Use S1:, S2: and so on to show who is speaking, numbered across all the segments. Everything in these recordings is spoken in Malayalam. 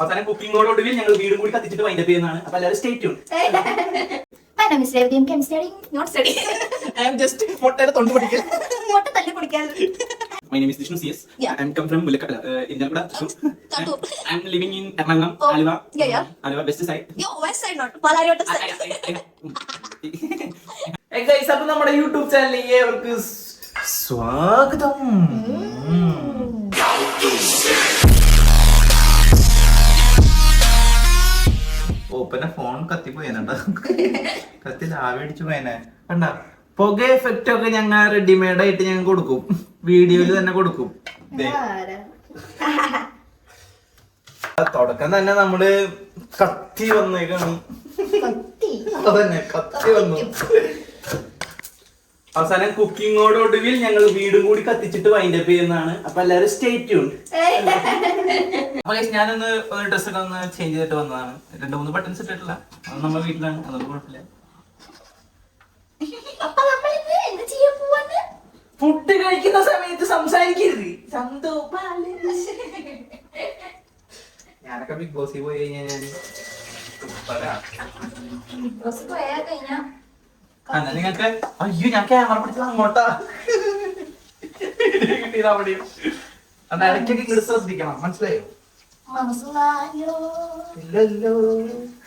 S1: അവസാനം കുക്കിങ്ങോടൊടുവിൽ ഞങ്ങൾ വീടും കൂടി കത്തിച്ചിട്ട് വൈൻഡപ്പ് ചെയ്യുന്നതാണ് അപ്പൊ എല്ലാവരും സ്റ്റേറ്റ് ഉണ്ട്
S2: My name is Revati. I'm studying, not studying.
S1: I am just മുട്ടയുടെ തൊണ്ട് പഠിക്കൽ
S2: മുട്ട തല്ലി കുടിക്കാൻ
S1: my name is Vishnu C S
S2: Yeah.
S1: I'm come from Mullakkada Irinjalakuda
S2: Kattur.
S1: I'm living in Ernakulam
S2: Oh,
S1: Aluva
S2: yeah, yeah.
S1: Aluva west side
S2: Yo, west side not. Palarivattom side.
S1: Guys അപ്പൊ നമ്മുടെ യൂട്യൂബ് ചാനലിലേക്ക് ഏവർക്ക് സ് സ്വാഗതം ഓപ്പന ഫോൺ കത്തിപ്പോയനണ്ട കത്തി ലാവിടിച്ചു പോയനെ. കണ്ട? പുക എഫക്റ്റ് ഒക്കെ ഞങ്ങൾ റെഡിമെയ്ഡ് ആയിട്ട് ഞങ്ങൾ കൊടുക്കും. വീഡിയോയിൽ തന്നെ കൊടുക്കും. തുടക്കം തന്നെ നമ്മൾ കത്തി വന്നേക്കാണ്. അതന്നെ കത്തി വന്നു. അവസാനം കുക്കിങ്ങോട് കുക്കിങ്ങോടൊടുവിൽ ഞങ്ങൾ വീടും കൂടി കത്തിച്ചിട്ട് വൈൻഡപ്പ് ചെയ്യുന്നതാണ്. അപ്പൊ എല്ലാരും സ്റ്റേറ്റ് ട്യൂൺ അപ്പൊ ഞാനൊന്ന് ഒരു ഡ്രസ് ഒക്കെ ഒന്ന് ചേഞ്ച് ചെയ്തിട്ട് വന്നതാണ്. രണ്ട് മൂന്ന് ബട്ടൺസ് ഇട്ടിട്ടില്ല. അത് നമ്മുടെ വീട്ടിലാണ്. അതൊന്നും കുഴപ്പമില്ല. ഫുഡ് കഴിക്കുന്ന സമയത്ത് സംസാരിക്കരുത്. ഞാനൊക്കെ ബിഗ് ബോസിൽ പോയി കഴിഞ്ഞാൽ ഞാൻ നിങ്ങൾക്ക്? അയ്യോ ഞാൻ ക്യാമറ പിടിച്ചത് അങ്ങോട്ടാ. കിട്ടിയത് അവിടെയും. അന്ന് ഇടയ്ക്കൊക്കെ ഇങ്ങോട്ട് ശ്രദ്ധിക്കണം. മനസ്സിലായോ? ഇല്ലല്ലോ.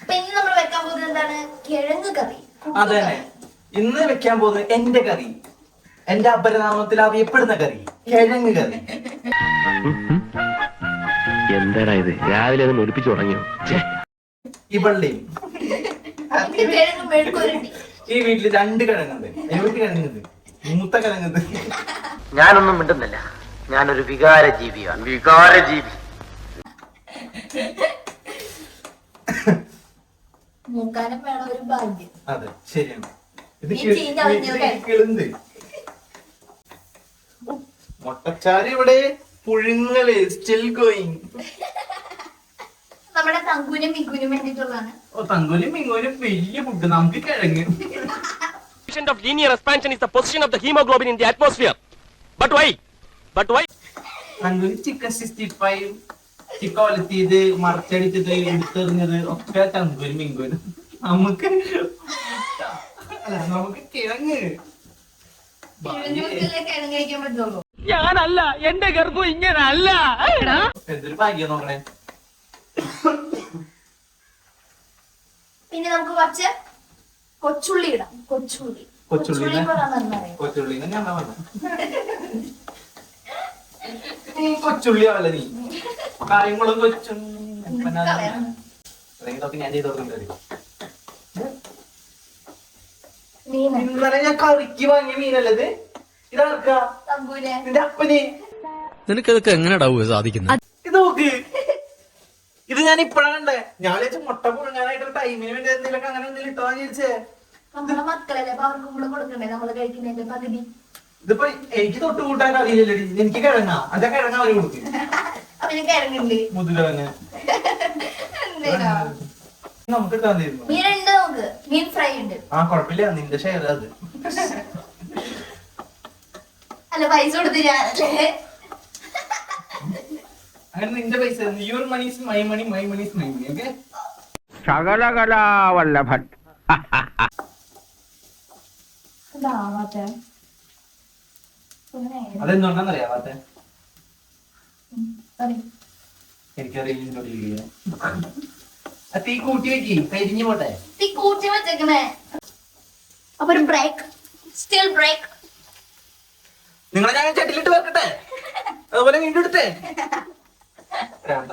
S2: അപ്പൊ ഇന്ന് നമ്മൾ വെക്കാൻ പോകുന്നത് എന്താണ്? കിഴങ്ങ് കറി.
S1: അതെ. ഇന്ന് വെക്കാൻ പോകുന്നത് എന്റെ കറി. എന്റെ അപരനാമത്തിൽ അറിയപ്പെടുന്ന കറി. കിഴങ്ങ് കറി.
S3: എന്താടാ ഇത്? രാവിലെ അത് ഒലിപ്പിച്ചു തുടങ്ങിയോ? പള്ളി
S1: ഇവളുടെയും ഈ വീട്ടിൽ രണ്ട് കിഴങ്ങുണ്ട്. എവിടെ കിഴങ്ങുണ്ട്. മൂത്ത കിഴങ്ങുണ്ട്.
S3: ഞാനൊന്നും മിണ്ടുന്നില്ല. ഞാനൊരു വികാര ജീവിയാണ് വികാര ജീവി
S2: മൂക്കാനും വേണം ഒരു ഭാഗ്യം
S1: അതെ ശരിയാണ് ഇത്
S2: ഈ
S1: കി-
S2: ചീഞ്ഞ കളഞ്ഞ
S1: ഇത്
S2: കിഴങ്ങ്.
S1: കിളുന്ത് മുട്ടച്ചാരി ഇവിടെ പുഴുങ്ങൽ സ്റ്റിൽ ഗോയിങ്
S2: നമ്മുടെ തങ്കുനും മിങ്കുനും വേണ്ടിട്ടുള്ളതാണ്
S1: ഓ തങ്കൂനും മിങ്കൂനും വലിയ ഫുഡ് നമുക്ക് കിഴങ്ങ്
S4: of linear expansion is the position of the hemoglobin in the atmosphere. But why? But why?
S1: തങ്കൂര് ചിക്കൻ സിക്സ്റ്റി ഫൈവ് ചിക്കൻ ഒലത്തിയത് മറച്ചടിച്ചത് എടുത്തെറിഞ്ഞത് ഒക്കെ തങ്കൂരും മിങ്കൂരും നമുക്ക് അല്ല നമുക്ക് കിഴങ്ങ്.
S4: ഞാനല്ല എന്റെ ഗർഭം ഇങ്ങനല്ല.
S1: എന്തൊരു ഭാഗ്യം നോക്കണേ.
S2: പിന്നെ നമുക്ക് കുറച്ച് കൊച്ചുള്ളി ഇടാം. കൊച്ചുള്ളി.
S1: കൊച്ചുള്ളി
S2: കൊച്ചുള്ളി
S1: ഞാൻ നീ നീ. കാര്യങ്ങളും കൊച്ചുള്ളി ഞാൻ ചെയ്ത് കൊടുക്കണ്ടേ
S2: മീന്?
S1: ഇന്നലെ ഞാൻ കറിക്ക് വാങ്ങിയ മീനല്ലത് ഇതാർക്കാ?
S2: തങ്കൂര്
S1: നിന്റെ അപ്പന്.
S5: നിനക്കതൊക്കെ എങ്ങനെയാടാവുക സാധിക്കുന്നത്?
S1: ഇത് നോക്ക്. ഇത് ഞാൻ ഇപ്പഴാണ് കണ്ടേ. ഞാൻ വിചാരിച്ചു മുട്ട പുറങ്ങാനായിട്ട് ടൈമിന് വേണ്ടി എന്തെങ്കിലും അങ്ങനെ എന്തെങ്കിലും ഇട്ടോ വിചാരിച്ചേ.
S2: നമ്മളെ മക്കളല്ലേ? അപ്പൊ അവർക്കും കൂടെ കൊടുക്കണ്ടേ? നമ്മൾ കഴിക്കുന്നതിന്റെ പകുതി.
S1: ഇതിപ്പോ എനിക്ക് തൊട്ട് കൂട്ടാൻ അറിയില്ലല്ലോ എനിക്ക് കിഴങ്ങാ. അതെ കിഴങ്ങ അവർ കൊടുക്കും. മുതിരവന്? നമുക്ക് ഇട്ടാൻ തരുന്നു
S2: നമുക്ക്. മീൻ ഫ്രൈ ഉണ്ട്.
S1: ആ കൊഴപ്പില്ല. നിന്റെ ഷെയർ അത്.
S2: അല്ല പൈസ
S1: അങ്ങനെ നിന്റെ പൈസ. Your money is my money my money is my money okay
S3: ശകലകലാവല്ലഭൻ.
S2: ഇതാവാത്തെ
S1: അതെന്തുകൊണ്ടാന്നറിയാവാത്ത എനിക്കറിയില്ല തീ കൂട്ടി വെക്കി. കരിഞ്ഞു പോട്ടെ.
S2: തീ കൂട്ടി വെച്ചേക്കണേ അപ്പൊ ഒരു ബ്രേക്ക് സ്റ്റിൽ ബ്രേക്ക്
S1: നിങ്ങളെ ഞാൻ ചട്ടിലിട്ട് വെക്കട്ടെ? അതുപോലെ വീണ്ടും എടുത്തേ. വേണ്ട.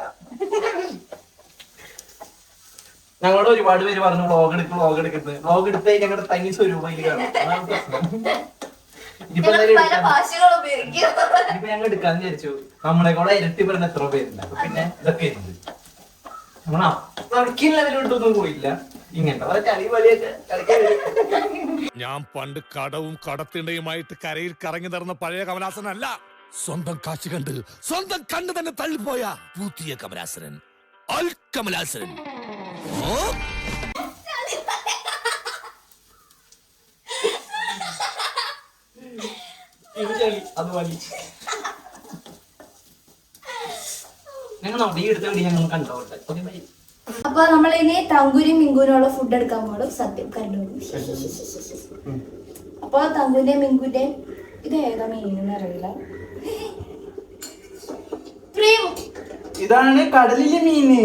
S1: ഞങ്ങളോട് ഒരുപാട് പേര് പറഞ്ഞു വ്ളോഗ് എടുക്കും വ്ളോഗ് എടുക്കുന്നത് വ്ളോഗ് എടുത്തേ ഞങ്ങളുടെ തനി സ്വരൂപം കാണാം. ഇനിയിപ്പോ
S2: ഞങ്ങൾ
S1: എടുക്കാന്ന് വിചാരിച്ചു. നമ്മളെ കൂടെ ഇരട്ടി പറഞ്ഞ എത്ര പേരുണ്ട്. അപ്പൊ പിന്നെ ഇതൊക്കെ ഉണ്ട് നമ്മൾ അത്രയ്ക്കും പോയില്ല. ഇങ്ങനത്തെ കുറെ കളി വലിയൊക്കെ
S6: ഞാൻ പണ്ട് കടവും കടത്തിണ്ടയുമായിട്ട് കരയിൽ കറങ്ങി നടന്ന പഴയ കമലാസനല്ല. സ്വന്തം കാശ് കണ്ട് സ്വന്തം കണ്ണ് തന്നെ തള്ളിപ്പോയ പുതിയ കമലാസനൻ. അൽ കമലാസനൻ ഓ?
S1: ചളി അത് വലി ഞങ്ങൾ നമ്മുടെ ഈ എടുത്ത വീഡിയോ ഞങ്ങൾ കണ്ടോട്ടെ ഓക്കെ ബൈ
S2: അപ്പൊ നമ്മൾ ഇനി തങ്കുരിയും മിങ്കുനുള്ള ഫുഡ് എടുക്കാൻ പോലും സത്യം കണ്ടു അപ്പൊ തങ്കുന്റെ മിങ്കുന്റെ ഇത് ഏതാ മീനെന്ന് അറിയില്ല.
S1: ഇതാണ് കടലിലെ മീന്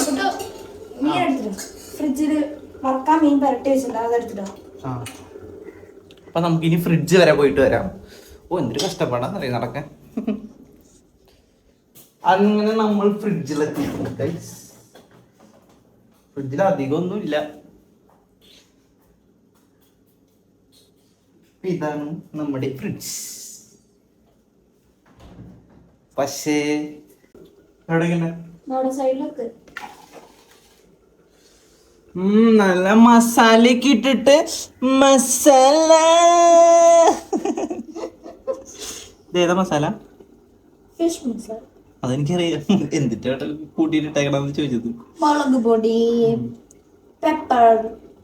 S2: ഫുഡ് മീൻ എടുത്തിട്ടോ ഫ്രിഡ്ജിൽ വറക്കാൻ മീൻ പുരട്ടി വെച്ചിട്ടുണ്ടോ. അതെടുത്തിട്ടോ
S1: ആ. അപ്പൊ നമുക്ക് ഇനി ഫ്രിഡ്ജ് വരെ പോയിട്ട് വരാം. ഓ എന്തൊരു കഷ്ടപ്പാടാന്നറിയ നടക്കാൻ? അങ്ങനെ നമ്മൾ ഫ്രിഡ്ജിലെത്തി ഫ്രിഡ്ജിൽ അധികം ഒന്നുമില്ല അപ്പൊ ഇതാണ് നമ്മുടെ ഫ്രിഡ്ജ് പക്ഷേ എവിടെ നല്ല മസാലയൊക്കെ ഇട്ടിട്ട് മസാല. ഇതേതാ മസാല?
S2: ഫിഷ് മസാല.
S1: അതെനിക്കറിയാം എന്തിട്ടാണ് കൂട്ടിയിട്ടേക്കണെന്ന് ചോദിച്ചത്?
S2: മുളക് പൊടി പെപ്പർ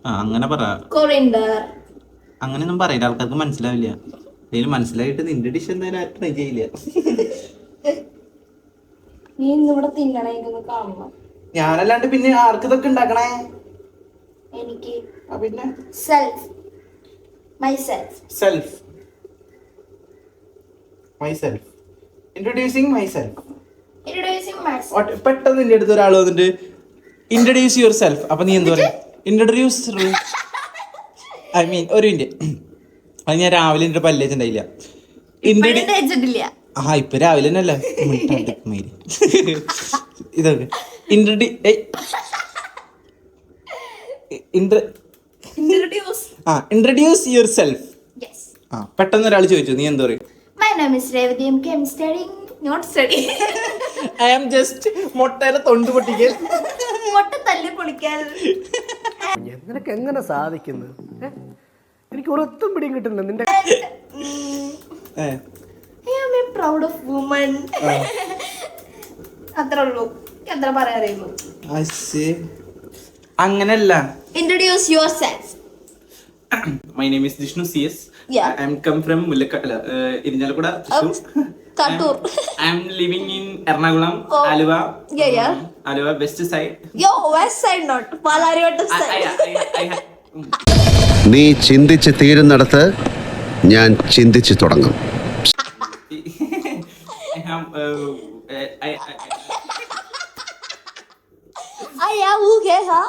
S1: ആ അങ്ങനെ പറ.
S2: അങ്ങനെ
S1: അങ്ങനെയൊന്നും പറയില്ല. ആൾക്കാർക്ക് മനസ്സിലാവില്ല. ഇതിന് മനസ്സിലായിട്ട് നിന്റെ ഡിഷ് എന്തായാലും ട്രൈ ചെയ്യില്ല.
S2: നീ ഇന്നിവിടെ തിന്നണേ ഇതൊന്ന് കാണണം.
S1: ഞാനല്ലാണ്ട് പിന്നെ ആർക്കിതൊക്കെ ഉണ്ടാക്കണേ?
S2: എനിക്ക്
S1: പിന്നെ? Self myself self myself introducing myself
S2: introducing myself
S1: പെട്ടെന്ന് നിന്റെ അടുത്ത് ഒരാൾ വന്നിട്ട് ഇൻട്രൊഡ്യൂസ് യുവർ സെൽഫ് അപ്പൊ നീ എന്ത് പറയും? ഇൻട്രൊഡ്യൂസ് ഐ മീൻ ഒരു മിനിറ്റ് അത് ഞാൻ രാവിലെ എന്റെ പല്ലേജ്
S2: ഉണ്ടായില്ല.
S1: ആ ഇപ്പൊ രാവിലെ തന്നെ അല്ലേ ഇതൊക്കെ. ഇൻട്രഡ്യൂ ആ ഇൻട്രൊഡ്യൂസ് യുവർ സെൽഫ്
S2: യെസ്
S1: ആ പെട്ടെന്ന് ഒരാൾ ചോദിച്ചു നീ എന്താ പറയും?
S2: My name is Revathi M K M studying not study
S1: I am just മുട്ടയിലെ തൊണ്ട് പൊട്ടിക്കൽ.
S2: മുട്ട തല്ലി പൊളിക്കൽ.
S3: നിനക്ക് എങ്ങനെ സാധിക്കുന്നു? എനിക്ക് ഒരൊത്തും പിടിയും കിട്ടുന്നില്ല. നിന്റെ
S2: I am a proud of woman അത്ര ഉള്ളൂ. എത്ര
S1: അശ്ശേ. അങ്ങനല്ല introduce yourself my name
S2: is
S1: Jishnu C S I'm come from
S2: Mullakkal
S1: Irinjalakuda Kattoor I'm living in
S2: Ernakulam.
S1: Aluva
S2: Yeah, yeah.
S1: Aluva west side
S2: yo west side not Palarivattom side
S7: നീ ചിന്തിച്ച് തീരുന്നിടത്ത് ഞാൻ ചിന്തിച്ചു തുടങ്ങും.
S2: അയ്യാ ഊഹേ ഹാ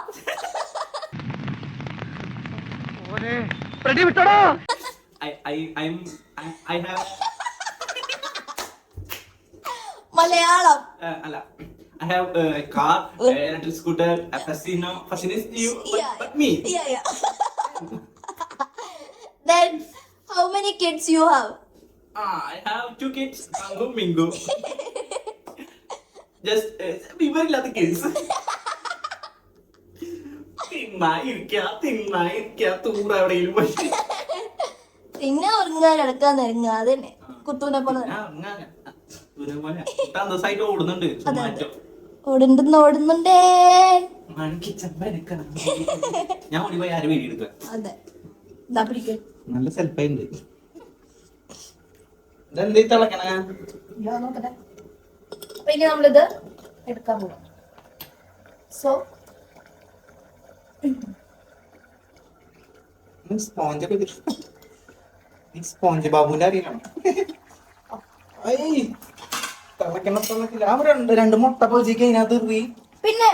S2: മലയാളം
S1: അല്ല I have uh, a car, a electric scooter, a casino. Fashion is you, but,
S2: Yeah.
S1: but me.
S2: Yeah, yeah. then how many kids you have?
S1: Ah, I have two kids, Mango, Mingo. Just uh, വിവരമില്ലാത്ത kids. തിന്നാ ഇരിക്കാ തിന്നാ ഇരിക്കാ തൂറ എവിടെയെങ്കിലും പോയി.
S2: പിന്നെ ഉറങ്ങാൻ കിടക്കാൻ കുത്തൂനെ പോലെ. തന്നെ.
S1: ദൂരം പോലെ. ഓടുന്നുണ്ട്?
S2: അതെ അതെ.
S1: മാറ്റം
S2: ഓടുന്നുണ്ട്
S1: ഞാൻ ഓടി പോയി ആരും വീഡിയോ എടുക്കുക?
S2: അതെ. ഇതാ പിടിക്ക്.
S1: നല്ല സെൽഫായിണ്ട് ഇതെന്തീ തിളക്കണ?
S2: ഞാൻ നോക്കട്ടെ. അപ്പൊ ഇനി നമ്മളിത് എടുക്കാൻ പോകാം സോ
S1: സ്പോഞ്ച് ഒക്കെ ഈ സ്പോഞ്ച് ബാബുവിന്റെ അറിയണം തിളക്കണ തിളക്കില്ല ആ രണ്ട് രണ്ട് മുട്ട പൊതിക്ക് അതിനകത്ത് എറി
S2: പിന്നെ?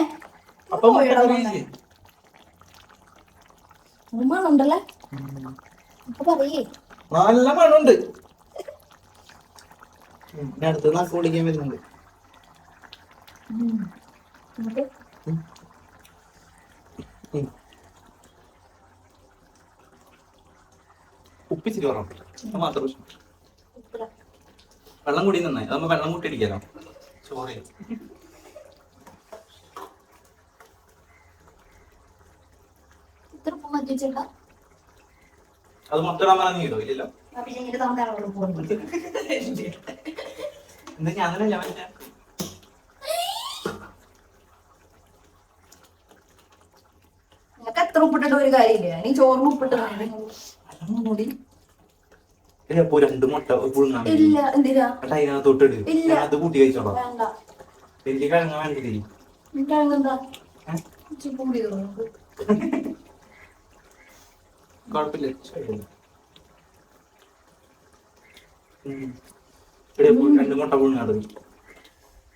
S1: അപ്പൊ മുട്ട
S2: അപ്പൊ പറയേ.
S1: നല്ല മണമുണ്ട്. അടുത്ത് നാക്ക് പൊളിക്കാൻ വരുന്നുണ്ട്
S2: നമുക്ക്
S1: ഉം. ഉപ്പിച്ചിരി പറഞ്ഞു അത് മാത്രം പ്രശ്നം വെള്ളം കൂടി നന്നായി. അതാകുമ്പോ വെള്ളം കൂട്ടി അടിക്കാലോ ചോറ് അത് മൊത്തം ഇടാൻ പറഞ്ഞ ഇടോ ഇല്ലല്ലോ. എന്താ മറ്റേ
S2: നിനക്ക് എത്ര ഉപ്പിട്ടിട്ട് ഒരു കാര്യമില്ല. നീ ചോറിന് ഉപ്പിട്ട്
S1: വെള്ളം കൂടി. അപ്പൊ രണ്ട് മുട്ട പുഴുങ്ങാൻ
S2: ഇല്ല എന്തിനാ?
S1: എന്നിട്ട്
S2: ഇല്ല.
S1: ഞാൻ അത് കൂട്ടി കഴിച്ചോളാം.
S2: വേണ്ട.
S1: എനിക്ക് കിഴങ്ങ വേണ്ടില്ലേ
S2: എനിക്കാണെന്താ കൂടി തോന്നുന്നു
S1: കുഴപ്പമില്ല. ഉം. ഇവിടെ പോ, രണ്ട് മുട്ട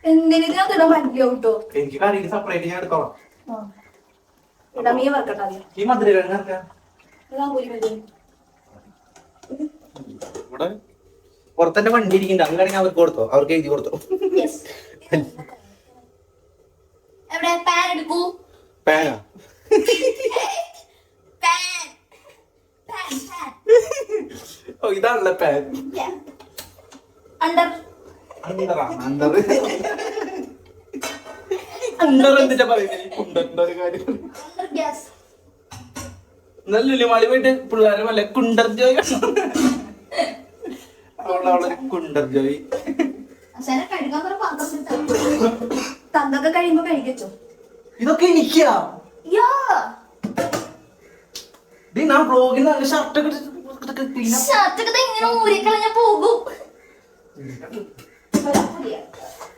S2: എന്തിനാ പറ്റില്ല കേട്ടോ.
S1: എനിക്ക് സെപ്പറേറ്റ് ഞാൻ എടുത്തോളാം.
S2: ഇടാ മീൻ വറക്കട്ടെ ആദ്യം.
S1: ഈ മധുര കിഴങ്ങ ഇവിടെ പുറത്തന്നെ വണ്ടി ഇരിക്കുന്നുണ്ട്. അങ്ങനെയാണെങ്കിൽ അവർക്ക് കൊടുത്തോ? അവർക്ക് എഴുതി കൊടുത്തോ? പാനാ ഓ ഇതാണല്ലേ പാൻ
S2: അണ്ടർ
S1: അണ്ടർ അണ്ടർ എന്തിട്ടാ പറയുന്നത് കുണ്ടറിന്റെ ഒരു കാര്യം. നല്ല ലുലിമാളി പോയിട്ട് പിള്ളേരെ വല്ല കുണ്ടർ ജോയ് അവളെ അവളെ കുണ്ടർ ജോയ്
S2: തന്തൊക്കെ കഴിയുമ്പോ കഴിക്കച്ചോ
S1: ഇതൊക്കെ എനിക്കാ? ഞാൻ ബ്ലോഗിൽ ഷർട്ടൊക്കെ
S2: ഇങ്ങനെ ഊരിക്കളഞ്ഞ പോകും.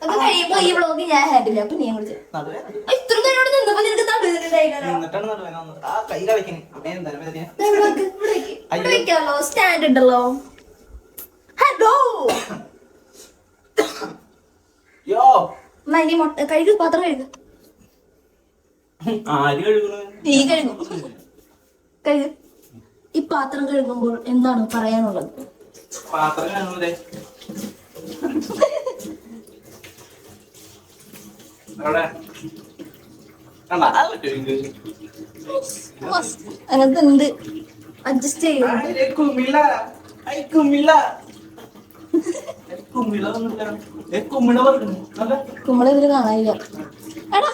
S2: അത് കഴിയുമ്പോ ഈ വ്ളോഗ് ഞാൻ ഹാൻഡില്ല അപ്പൊ നീ കുറിച്ച്
S1: നടുവേ.
S2: ഇത്ര നേരോട് നിന്നപ്പോ നിനക്ക് സ്റ്റാൻഡ് ഉണ്ടല്ലോ. ഹലോ
S1: യോ.
S2: മനി മുട്ട കഴുകു പാത്രം കഴുകു. നീ കഴുകും. കഴുകു. ഈ പാത്രം കഴുകുമ്പോൾ എന്താണ് പറയാനുള്ളത്?
S1: പാത്രം കാണുന്നതേ അവിടെ കണ്ടാ? ആ ചോദിക്ക്.
S2: അങ്ങനത്തെ ഉണ്ട് അഡ്ജസ്റ്റ് ചെയ്യും
S1: ആരെ കുമിള? ഐ കുമിള. ഏ, കുമിള ഒന്നുമില്ല. ഏ, കുമിള പറഞ്ഞു. ഉണ്ട്
S2: അഡ്ജസ്റ്റ് ഇതിൽ കാണാനില്ല. എടാ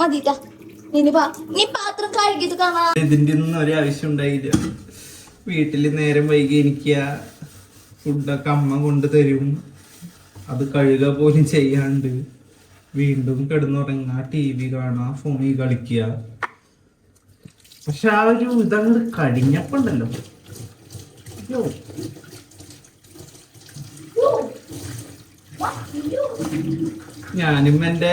S2: മതിട്ടാ നീ പാത്രം കാണാ.
S1: ഇതിന്റെ ഒന്നും ഒരു ആവശ്യം ഉണ്ടായില്ല. വീട്ടിൽ നേരം വൈകി എനിക്ക് ഫുഡൊക്കെ അമ്മ കൊണ്ട് തരും. അത് കഴുകുക പോലും ചെയ്യാണ്ട്. വീണ്ടും കിടന്നുറങ്ങുക ടി വി കാണുക ഫോണിൽ കളിക്കുക. പക്ഷെ ആ ഒരു ഇതങ്ങ് കഴിഞ്ഞപ്പോണ്ടല്ലോ. ഞാനും എന്റെ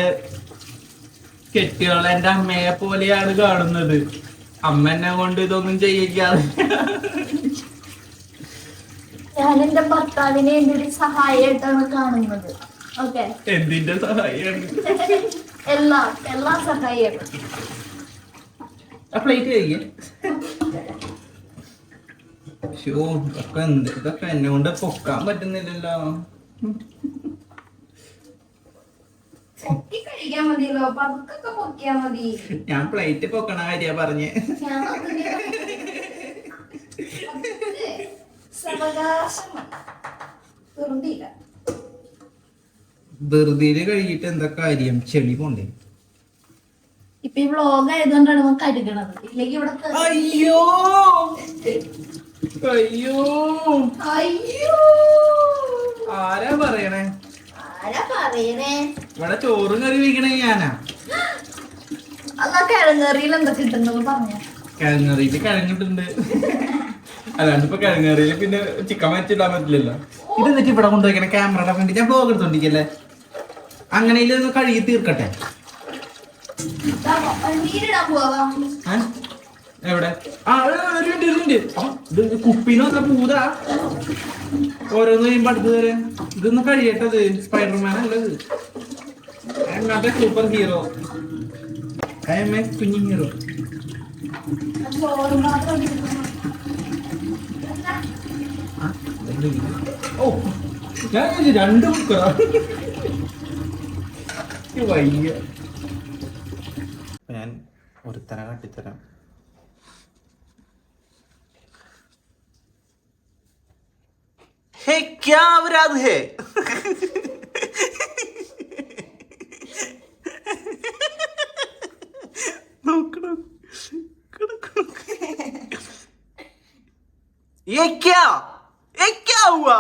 S1: കെട്ടികളെ എന്റെ അമ്മയെ പോലെയാണ് കാണുന്നത്. അമ്മ എന്നെ കൊണ്ട് ഇതൊന്നും ചെയ്യിക്കാതെ.
S2: ഞാൻ എന്റെ ഭർത്താവിനെ എന്റെ ഒരു സഹായമായിട്ടാണ് കാണുന്നത്?
S1: എന്തിന്റെ സഹായമാണ്
S2: എല്ലാ എല്ലാ സഹായമായിട്ടും
S1: ആ പ്ലേറ്റ് കഴിക്കേ ഷോ ഇതൊക്കെ എന്ത്? ഇതൊക്കെ എന്നെ കൊണ്ട് പൊക്കാൻ പറ്റുന്നില്ലല്ലോ. ഞാൻ പ്ലേറ്റ് പൊക്കണ കാര്യ പറഞ്ഞ്.
S2: സാവകാശം ധൃതിയില്ല.
S1: കഴുകിയിട്ട് എന്താ കാര്യം? ചെളി പോണ്ടേ.
S2: ഇപ്പൊ ഈ വ്ളോഗ് ആയതുകൊണ്ടാണ് നമുക്ക് കരുകണത് ഇല്ലെങ്കിൽ ഇവിടെ
S1: അയ്യോ! അയ്യോ!
S2: അയ്യോ!
S1: ആരാ പറയണേ?
S2: ആരാ പറയണേ?
S1: ഇവിടെ ചോറും കറി വയ്ക്കണേ ഞാനാ.
S2: കിഴങ്ങറിയിൽ കിട്ടുന്നത് പറഞ്ഞ.
S1: കിഴങ്ങറിയിൽ കിഴങ്ങിട്ടുണ്ട്. അല്ലാണ്ട് ഇപ്പൊ കിഴങ്ങറിയിൽ പിന്നെ ചിക്കൻ വെച്ചിടാൻ പറ്റില്ലല്ലോ. ഇത് എന്നിട്ട് ഇവിടെ കൊണ്ടുപോയിക്കണേ ക്യാമറയുടെ ഫ്രണ്ട് ഞാൻ ബ്ലോഗ് എടുത്തോണ്ടിരിക്കല്ലേ? അങ്ങനെ ഇതൊന്ന് കഴുകി തീർക്കട്ടെ? എവിടെ? ആ കുപ്പിന്ന് വന്ന പൂതാ. ഓരോന്ന് കഴിയുമ്പോ അടുത്ത് വരെ. ഇതൊന്ന് കഴിയട്ടത് സ്പൈഡർമാൻ അല്ലത് അങ്ങനത്തെ സൂപ്പർ ഹീറോ കുഞ്ഞു ഹീറോ ഓ ഞാൻ രണ്ട് ബുക്കാ വയ്യ ഞാൻ ഒരുത്തനെ കാട്ടിത്തരാം हे क्या अपराध है നോക്കണം ये क्या ये क्या हुआ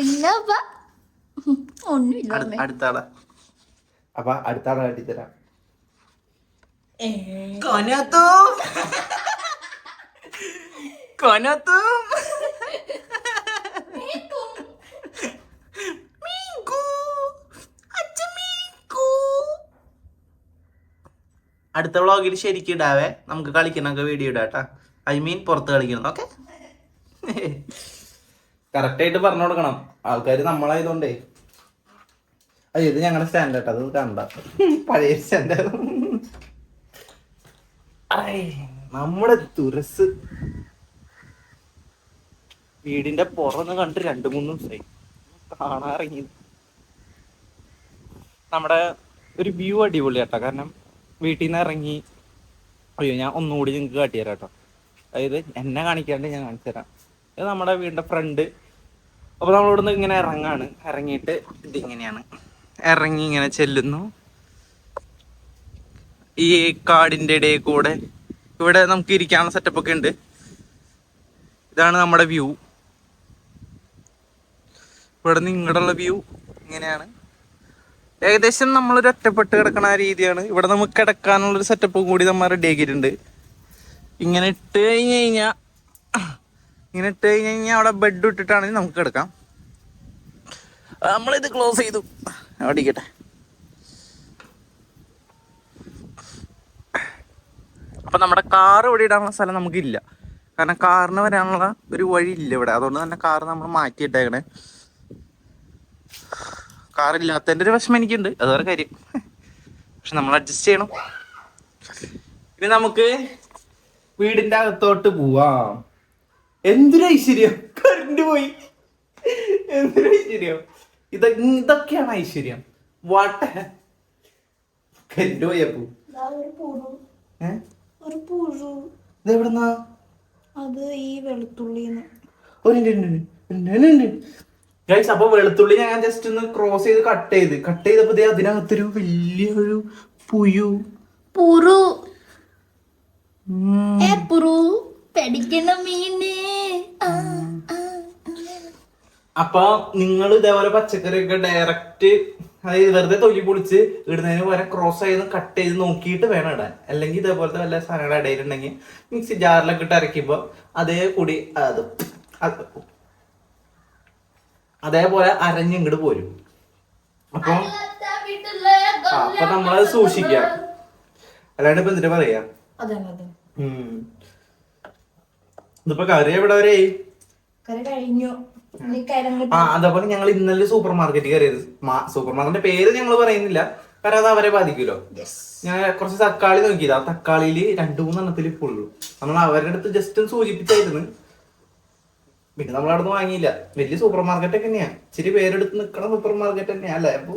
S2: ഇല്ലപ്പ ഒന്നുമില്ല.
S1: അടുത്ത ആളാ അപ്പൊ അടുത്ത ആളെ കാട്ടിത്തരാം കൊനത്തും. കൊനത്തും. അടുത്ത വ്ളോഗിൽ ശരിക്കും ഇടാവേ. നമുക്ക് കളിക്കണൊക്കെ വീഡിയോ ഇടാട്ടാ. ഐ മീൻ പുറത്ത് കളിക്കണം ഓക്കെ? കറക്റ്റായിട്ട് പറഞ്ഞു കൊടുക്കണം. ആൾക്കാർ നമ്മളായതുകൊണ്ടേ അയ്യോ ഇത് ഞങ്ങളുടെ സ്റ്റാൻഡ് കേട്ടോ അത് കണ്ട. പഴയ സ്റ്റാൻഡ് നമ്മുടെ തുരസ്. വീടിന്റെ പുറന്ന് കണ്ട് രണ്ടു മൂന്ന് ദിവസമായി കാണാറിങ്ങി. നമ്മുടെ ഒരു വ്യൂ അടിപൊളി കേട്ടോ കാരണം വീട്ടിൽ നിന്ന് ഇറങ്ങി അയ്യോ ഞാൻ ഒന്നുകൂടി നിങ്ങൾക്ക് കാട്ടിത്തരാം കേട്ടോ അതായത് എന്നെ കാണിക്കാണ്ട് ഞാൻ കാണിച്ചു തരാം ഇത് നമ്മുടെ വീടിന്റെ ഫ്രണ്ട് അപ്പൊ നമ്മളിവിടുന്ന് ഇങ്ങനെ ഇറങ്ങാണ് ഇറങ്ങിയിട്ട് ഇതിങ്ങനെയാണ്. ഇറങ്ങി ഇങ്ങനെ ചെല്ലുന്നു. ഈ കാടിന്റെ ഇടയിൽ കൂടെ ഇവിടെ നമുക്ക് ഇരിക്കാനുള്ള സെറ്റപ്പ് ഒക്കെ ഉണ്ട്. ഇതാണ് നമ്മുടെ വ്യൂ ഇവിടെ നിന്ന് ഇങ്ങോട്ടുള്ള വ്യൂ ഇങ്ങനെയാണ്. ഏകദേശം നമ്മളൊരു ഒറ്റപ്പെട്ട് കിടക്കണ രീതിയാണ്. ഇവിടെ നമുക്ക് കിടക്കാനുള്ള ഒരു സെറ്റപ്പ് കൂടി നമ്മൾ റെഡി ആക്കിയിട്ടുണ്ട്. ഇങ്ങനെ ഇട്ട് കഴിഞ്ഞ് കഴിഞ്ഞാൽ ഇങ്ങനെ ഇട്ട് കഴിഞ്ഞ് കഴിഞ്ഞാൽ അവിടെ ബെഡ് ഇട്ടിട്ടാണെങ്കിൽ നമുക്ക് കിടക്കാം. നമ്മളിത് ക്ലോസ് ചെയ്തു. അവിടെ ഇരിക്കട്ടെ അപ്പൊ നമ്മുടെ കാർ ഇവിടെ ഇടാനുള്ള സ്ഥലം നമുക്കില്ല. കാരണം കാറിന് വരാനുള്ള ഒരു വഴി ഇല്ല ഇവിടെ. അതുകൊണ്ട് തന്നെ കാർ നമ്മൾ മാറ്റിയിട്ടേക്കണേ. കാർ ഇല്ലാത്തതിന്റെ ഒരു വിഷമം എനിക്കുണ്ട്. അതൊരു കാര്യം. പക്ഷെ നമ്മൾ അഡ്ജസ്റ്റ് ചെയ്യണം. ഇനി നമുക്ക് വീടിന്റെ അകത്തോട്ട് പോവാം. എന്തൊരു ഐശ്വര്യം. കറണ്ട് പോയി. എന്തൊരു ഐശ്വര്യം. ഇത് ഇതൊക്കെയാണ് ഐശ്വര്യം. വാട്ട? പോയപ്പോ
S2: ഒരു പുഴു. അത് ഈ വെളുത്തുള്ളിന്ന്.
S1: ഗൈസ് അപ്പൊ വെളുത്തുള്ളി ഞാൻ ജസ്റ്റ് ഒന്ന് ക്രോസ് ചെയ്ത് കട്ട് ചെയ്ത്. കട്ട് ചെയ്തപ്പോ അതിനകത്തൊരു വലിയൊരു പുയു
S2: പുറു. പുറു. പഠിക്കണം മീന്. ആ, ആ,
S1: അപ്പൊ നിങ്ങൾ ഇതേപോലെ പച്ചക്കറി ഒക്കെ ഡയറക്റ്റ് അതായത് വെറുതെ തൊലി പൊളിച്ച് ഇടുന്നതിന് വരെ ക്രോസ് ചെയ്ത് കട്ട് ചെയ്ത് നോക്കിയിട്ട് വേണം ഇടാൻ. അല്ലെങ്കിൽ ഇതേപോലത്തെ വല്ല സാധനങ്ങളുടെ ഇടയിലുണ്ടെങ്കിൽ മിക്സി ജാറിലൊക്കെ ഇട്ട് അരയ്ക്കുമ്പോ അതേ കൂടി അത് അത് അതേപോലെ അരഞ്ഞിങ്ങോട്ട് പോരും. അപ്പൊ അപ്പൊ നമ്മളത് സൂക്ഷിക്ക അല്ലാണ്ട് ഇപ്പൊ എന്തിനാ പറയാ. ഇതിപ്പോ കറി എവിടെ വരെയായി
S2: കറി കഴിഞ്ഞു.
S1: അതേപോലെ ഞങ്ങൾ ഇന്നലെ സൂപ്പർ മാർക്കറ്റ് കയറിയത് സൂപ്പർ മാർക്കറ്റിന്റെ പേര് ഞങ്ങൾ പറയുന്നില്ല. കാരണം അത് അവരെ ബാധിക്കുമല്ലോ ഞാൻ കുറച്ച് തക്കാളി നോക്കിയത്. ആ തക്കാളിയിൽ രണ്ടു മൂന്നെണ്ണത്തിൽ ഇപ്പോൾ ഉള്ളൂ നമ്മൾ അവരുടെ അടുത്ത് ജസ്റ്റ് ഒന്ന് സൂചിപ്പിച്ചായിരുന്നു. പിന്നെ നമ്മൾ അവിടെ നിന്ന് വാങ്ങിയില്ല. വലിയ സൂപ്പർ മാർക്കറ്റ് ഒക്കെ തന്നെയാ. ഇച്ചിരി പേരെടുത്ത് നിൽക്കണ സൂപ്പർ മാർക്കറ്റ് തന്നെയാ അല്ലേ? അപ്പൊ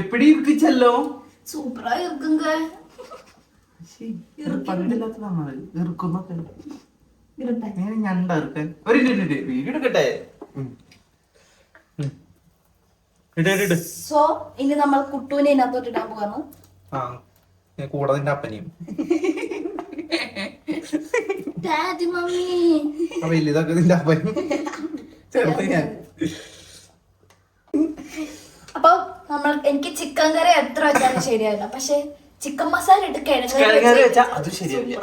S1: എപ്പിടി ഇരിപ്പിച്ചല്ലോ
S2: സൂപ്പറായി ഇരിക്കുങ്ക
S1: പണ്ടില്ലാത്ത നമ്മൾ ഇറുക്കുന്നൊക്കെ.
S2: ഇരുട്ടെ
S1: ഞാൻ ഞണ്ട ഇറുക്കാൻ. ഒരു വീഡിയോ എടുക്കട്ടെ?
S2: സോ ഇനി നമ്മൾ കുട്ടൂനെ ഇതിനകത്തോട്ട് ഇടാൻ പോകാന്ന്
S1: ആ കൂടെ നിന്റെ അപ്പനെയും. Daddy mummy. നിന്റെ അപ്പനും. ചെറുത് ഞാൻ.
S2: അപ്പൊ നമ്മൾ എനിക്ക് ചിക്കൻ കറി എത്ര വെച്ചാലും ശരിയായില്ല പക്ഷെ ചിക്കൻ മസാല ഇട്ട് കിഴങ്ങ്
S1: വെച്ചാ അത് ശരിയല്ല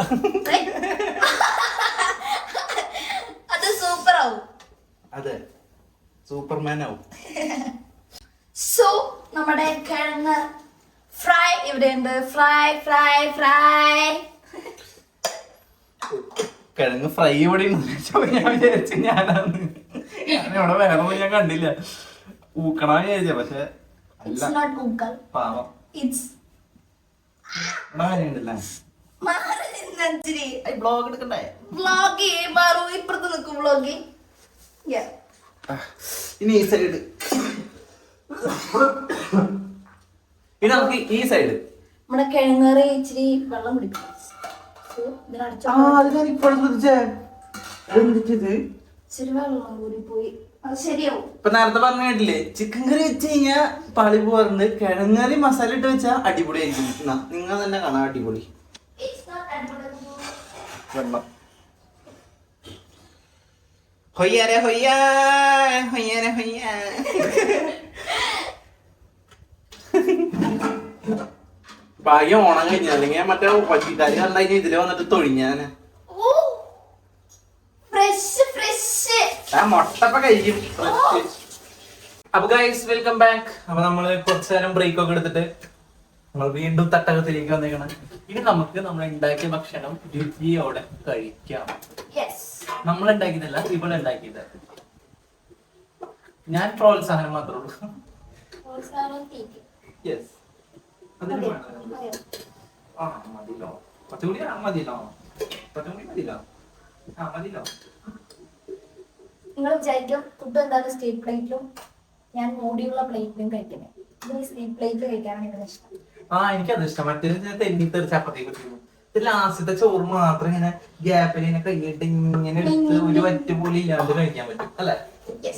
S2: അത് സൂപ്പർ. ആവും
S1: അതെ സൂപ്പർമാൻ ആവും
S2: സോ നമ്മുടെ കിഴങ്ങ് ഫ്രൈ ഇവിടെ ഉണ്ട്. Fry fry fry.
S1: കിഴങ്ങ് ഫ്രൈ ഇവിടെ ഞാൻ വിചാരിച്ചു ഞാനാണ് ഇവിടെ വേറെ ഞാൻ കണ്ടില്ല. ഊക്കണ വിചാരിച്ച പക്ഷെ അല്ല. പാവം.
S2: ഇറ്റ്സ്
S1: ഇവിടെ കാര്യമുണ്ടല്ലേ
S2: മാറി നിന്നിരി
S1: ബ്ലോഗ് എടുക്കണ്ടേ?
S2: വ്ളോഗ് മാറൂ. ഇപ്പുറത്ത് നിൽക്കും വ്ളോഗ്
S1: ഇനി ഈ സൈഡ് ഇനി നമുക്ക് ഈ സൈഡ്
S2: നമ്മുടെ കിഴങ്ങറി ഇച്ചിരി വെള്ളം കുടിക്കും So, ഇതിനടച്ച.
S1: ആ ഇപ്പോഴും ശ്രദ്ധിച്ചേ. എന്തിച്ചത്
S2: ഇച്ചിരി വെള്ളം കൂടി പോയി.
S1: ഇപ്പൊ നേരത്തെ പറഞ്ഞ കേട്ടില്ലേ? ചിക്കൻ കറി വെച്ച് കഴിഞ്ഞാൽ പാളി പോവാറുണ്ട്. കിഴങ്ങറി മസാല ഇട്ട് വെച്ചാൽ അടിപൊളിയായിരിക്കും ആയിരിക്കും. നിങ്ങൾ തന്നെ കാണാം അടിപൊളി. വെള്ളം. ഹൊയ്യാരെ ഹൊയ്യാ ഹൊയ്യാരെ ഹൊയ്യാ. ഭാഗ്യം ഓണം കഴിഞ്ഞ. അല്ലെങ്കിൽ മറ്റേ പറ്റിക്കാരി കണ്ടു കഴിഞ്ഞാൽ ഇതിൽ വന്നിട്ട് തൊഴിഞ്ഞാന്
S2: ഓ ഫ്രഷ്
S1: ആ മുട്ടപ്പ കഴിക്കും അപ്പൊ ഗൈസ് വെൽക്കം ബാക്ക് അപ്പൊ നമ്മൾ കുറച്ചു നേരം ബ്രേക്ക് ഒക്കെ എടുത്തിട്ട് നമ്മൾ വീണ്ടും തട്ടകത്തിലേക്ക് വന്നേക്കണം. ഇനി നമുക്ക് നമ്മൾ ഉണ്ടാക്കിയ ഭക്ഷണം രുചിയോടെ കഴിക്കാം. നമ്മൾ ഉണ്ടാക്കിയതല്ല ഇവിടെ ഉണ്ടാക്കിയത്. ഞാൻ പ്രോത്സാഹനം മാത്രമേ ഉള്ളൂ. യെസ്. ആ മതിലോ. കുറച്ചുകൂടി ആ മതിലോ. കുറച്ചുകൂടി മതിലോ. ആ മതിലോ.
S2: നിങ്ങൾ വിചാരിക്കും ഫുഡ് എന്താണ് സ്റ്റീൽ പ്ലേറ്റിലും ഞാൻ മൂടിയുള്ള പ്ലേറ്റിലും കഴിക്കുന്നത് ഇത് സ്റ്റീൽ പ്ലേറ്റിൽ കഴിക്കാനാണ് എനിക്ക് ഇഷ്ടം.
S1: ആ എനിക്കത് ഇഷ്ടം. മറ്റേത് ഞാൻ ചപ്പാത്തി ഇത് ലാസ്റ്റത്തെ ചോറ് മാത്രം ഇങ്ങനെ ഗ്യാപ്പിൽ ഇങ്ങനെ കൈയിട്ട് ഇങ്ങനെ എടുത്ത് ഒരു വറ്റ് പോലും ഇല്ലാണ്ട് കഴിക്കാൻ പറ്റും അല്ലെ.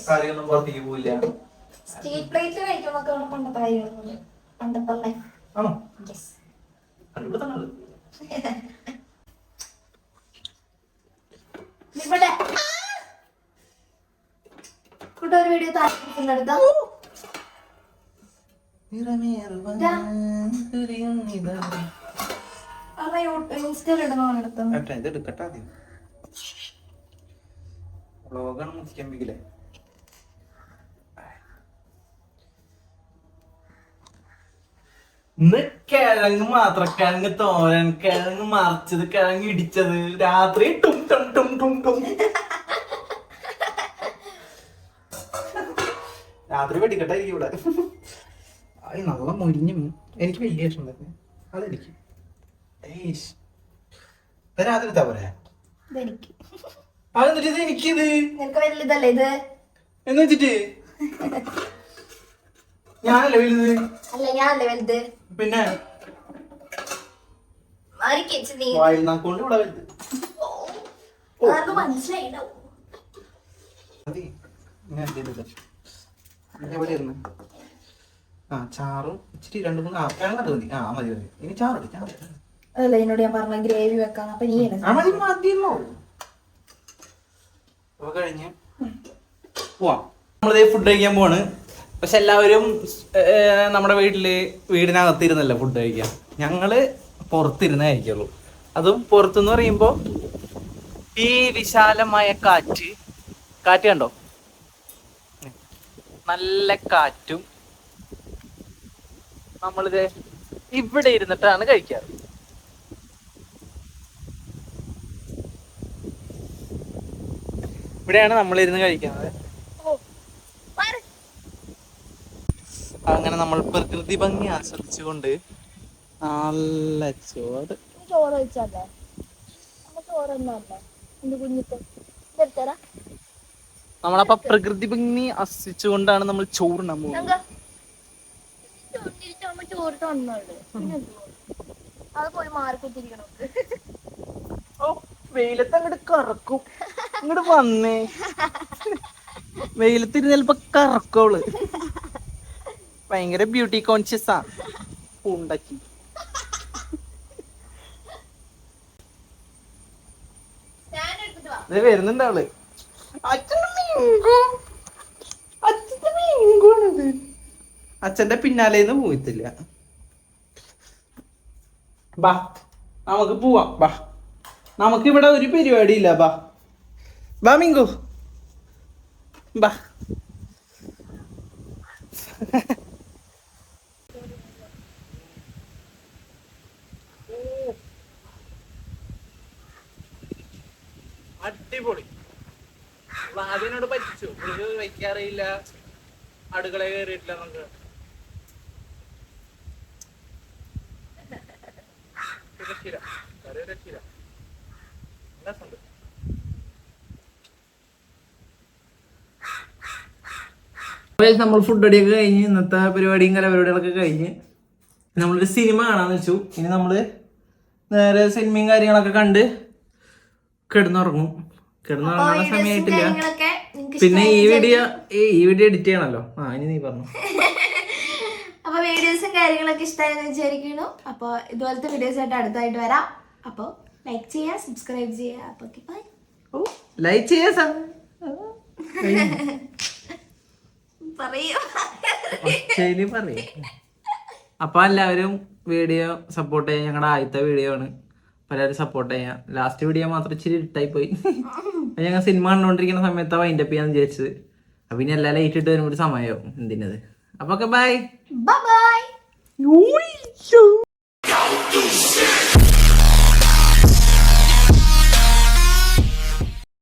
S1: കറിയൊന്നും പുറത്തേക്ക് പോവില്ല.
S2: സ്റ്റീൽ കഴിക്കുന്നൊക്കെ പണ്ടത്തെ
S1: ആണോ?
S2: ഇവിടെ. കൂടെ ഒരു വീഡിയോ ഇൻസ്റ്റയിൽ എടുത്തത്
S1: ഇത് എടുക്കട്ടെ ആദ്യം. വ്ളോഗാണ് മുഖ്യമ്പിക്കില്ലേ ഇന്ന് കിഴങ്ങ് മാത്രം കിഴങ്ങ് തോരൻ കിഴങ്ങ് മറിച്ചത് കിഴങ്ങ് ഇടിച്ചത്. രാത്രി ടും ടും ടും ടും ടും. രാത്രി വെടിക്കട്ടെ ഇരിക്കും ഇവിടെ. ആയി നല്ല മുരിഞ്ഞും എനിക്ക് വലിയ ഇഷ്ടം തന്നെ. അതെനിക്ക്. രാത്രി എടുത്താ പോരെ?
S2: ഇതെനിക്ക്.
S1: അതെന്നിട്ട് ഇത് എനിക്കിത്?
S2: വലുതല്ലേ ഇത്?
S1: എന്ന് വെച്ചിട്ട്? ഞാനല്ലേ വലുത്?
S2: അല്ല ഞാനല്ലേ വലുത്.
S1: പിന്നെ? ഇവിടെ വലുത്. ഞാൻ ചെയ്തത്? ഇരുന്ന് ആ ചാറും ഇച്ചിരി രണ്ട് മൂന്ന് ആ കിഴങ്ങട്ട് മതി. ആ മതി മതി. ഇനി ചാറുണ്ട് ചാറ്
S2: അതല്ല എന്നോട് ഞാൻ പറഞ്ഞ ഗ്രേവി വെക്കാം. അപ്പൊ നീ
S1: ആ മതി മതിയല്ലോ അപ്പൊ കഴിഞ്ഞ്. പോവാം. നമ്മളിതേ ഫുഡ് കഴിക്കാൻ പോവാണ്. പക്ഷെ എല്ലാവരും നമ്മുടെ വീട്ടിൽ വീടിനകത്തിരുന്നല്ല ഫുഡ് കഴിക്കാം ഞങ്ങൾ പുറത്തിരുന്നേ കഴിക്കുള്ളൂ. അതും പുറത്തുനിന്ന് പറയുമ്പോ ഈ വിശാലമായ കാറ്റ്. കാറ്റ് കണ്ടോ? നല്ല കാറ്റും നമ്മളിത് ഇവിടെ ഇരുന്നിട്ടാണ് കഴിക്കാറ്. ഇവിടെയാണ് നമ്മൾ ഇരുന്ന് കഴിക്കുന്നത് അങ്ങനെ നമ്മൾ പ്രകൃതി ഭംഗി ആസ്വദിച്ചുകൊണ്ട് നല്ല ചോറ്.
S2: ചോറ് വെച്ചാലേ ചോറ് എന്റെ കുഞ്ഞിട്ട് ഇതെടുത്തരാ
S1: നമ്മളപ്പോ പ്രകൃതി ഭംഗി ആസ്വദിച്ചുകൊണ്ടാണ് നമ്മൾ ചോറുണ്ണാൻ പോകുന്നത്. വെയിലത്ത് അങ്ങോട്ട് കറക്കും. ഇങ്ങോട്ട് വന്നേ. വെയിലത്ത് ചിലപ്പോ കറക്കോൾ ഭയങ്കര ബ്യൂട്ടി കോൺഷ്യസ് ആ. പൂണ്ടക്കി. വരുന്നുണ്ട് അവൾ. അച്ഛന്റെ പിന്നാലെ നിന്ന് പോയിട്ടില്ല. ബാ നമുക്ക് പോവാം. ബാ നമുക്ക് ഇവിടെ ഒരു പരിപാടി ഇല്ല ബാ. ബാ മിങ്കു. ബാ. അടിപൊളി. അതിനോട് പറ്റിച്ചു. ഇത് വയ്ക്കാറിയില്ല. അടുക്കള കയറിയിട്ടില്ല നമുക്ക്. നമ്മൾ ഫുഡ് അടിയൊക്കെ കഴിഞ്ഞ് ഇന്നത്തെ പരിപാടിയും കലപരിപാടികളൊക്കെ കഴിഞ്ഞ് നമ്മളൊരു സിനിമ കാണാന്ന് വെച്ചു. ഇനി നമ്മൾ നേരെ സിനിമയും കാര്യങ്ങളൊക്കെ കണ്ട് കിടന്നുറങ്ങും. കിടന്നുറങ്ങാനുള്ള സമയമായിട്ടില്ല പിന്നെ ഈ വീഡിയോ ഈ വീഡിയോ എഡിറ്റ് ചെയ്യണല്ലോ. ആ ഇനി നീ പറഞ്ഞു.
S2: അപ്പൊ വീഡിയോസും കാര്യങ്ങളൊക്കെ ഇഷ്ടമായെന്ന് വിചാരിക്കുന്നു. അപ്പോൾ ഇതുപോലത്തെ വീഡിയോസ് ആയിട്ട് അടുത്തായിട്ട് വരാം. അപ്പോൾ ലൈക്ക് ചെയ്യുക സബ്സ്ക്രൈബ് ചെയ്യുക. അപ്പോൾ ബൈ
S1: ഓ ലൈക്ക് ചെയ്യാ
S2: പറയും.
S8: അപ്പൊ എല്ലാവരും വീഡിയോ സപ്പോർട്ട് ചെയ്യാൻ ഞങ്ങളുടെ ആദ്യത്തെ വീഡിയോ ആണ്. പലരും സപ്പോർട്ട് ചെയ്യാം. ലാസ്റ്റ് വീഡിയോ മാത്രം ഇച്ചിരി ഇട്ടായി പോയി ഞങ്ങൾ സിനിമ കണ്ടുകൊണ്ടിരിക്കുന്ന സമയത്താണ് വൈൻഡപ്പ് ചെയ്യാന്ന് വിചാരിച്ചത്. അപ്പൊ ഇനി എല്ലാം ലൈറ്റ് ഇട്ട് വരുമ്പോൾ സമയവും എന്തിനത്. അപ്പൊ ഒക്കെ ബൈ
S2: ബൈ